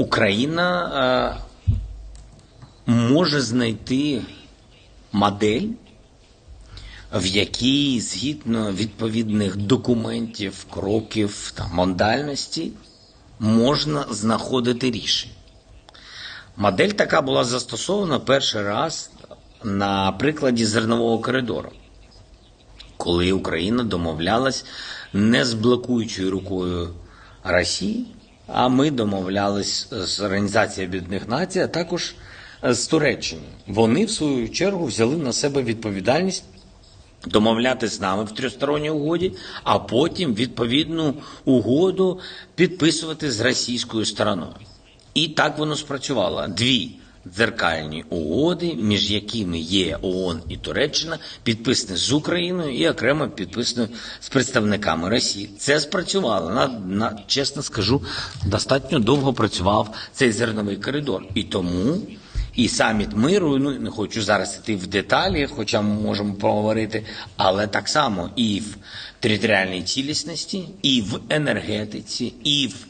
Україна е, може знайти модель, в якій згідно відповідних документів, кроків та модальності можна знаходити рішення. Модель така була застосована перший раз на прикладі зернового коридору, коли Україна домовлялась не з блокуючою рукою Росії, а ми домовлялись з Організацією Об'єднаних Націй, а також з Туреччиною. Вони, в свою чергу, взяли на себе відповідальність домовляти з нами в трьохсторонній угоді, а потім відповідну угоду підписувати з російською стороною. І так воно спрацювало. Дві дзеркальні угоди, між якими є ООН і Туреччина, підписані з Україною і окремо підписані з представниками Росії. Це спрацювало. На, на чесно скажу, достатньо довго працював цей зерновий коридор. І тому і саміт миру, ну не хочу зараз йти в деталі, хоча ми можемо поговорити, але так само і в територіальній цілісності, і в енергетиці, і в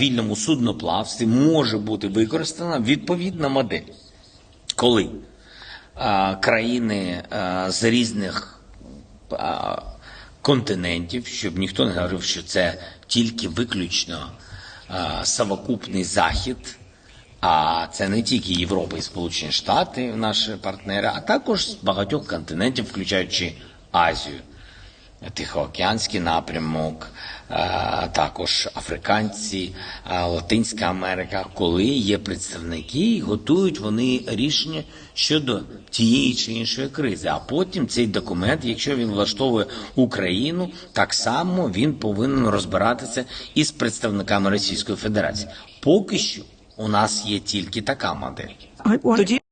вільному судноплавстві може бути використана відповідна модель, коли країни з різних континентів, щоб ніхто не говорив, що це тільки виключно а, совокупний захід. А це не тільки Європа і Сполучені Штати, наші партнери, а також з багатьох континентів, включаючи Азію, Тихоокеанський напрямок, також африканці, Латинська Америка, коли є представники готують вони рішення щодо тієї чи іншої кризи. А потім цей документ, якщо він влаштовує Україну, так само він повинен розбиратися із представниками Російської Федерації. Поки що у нас є тільки така модель. Тоді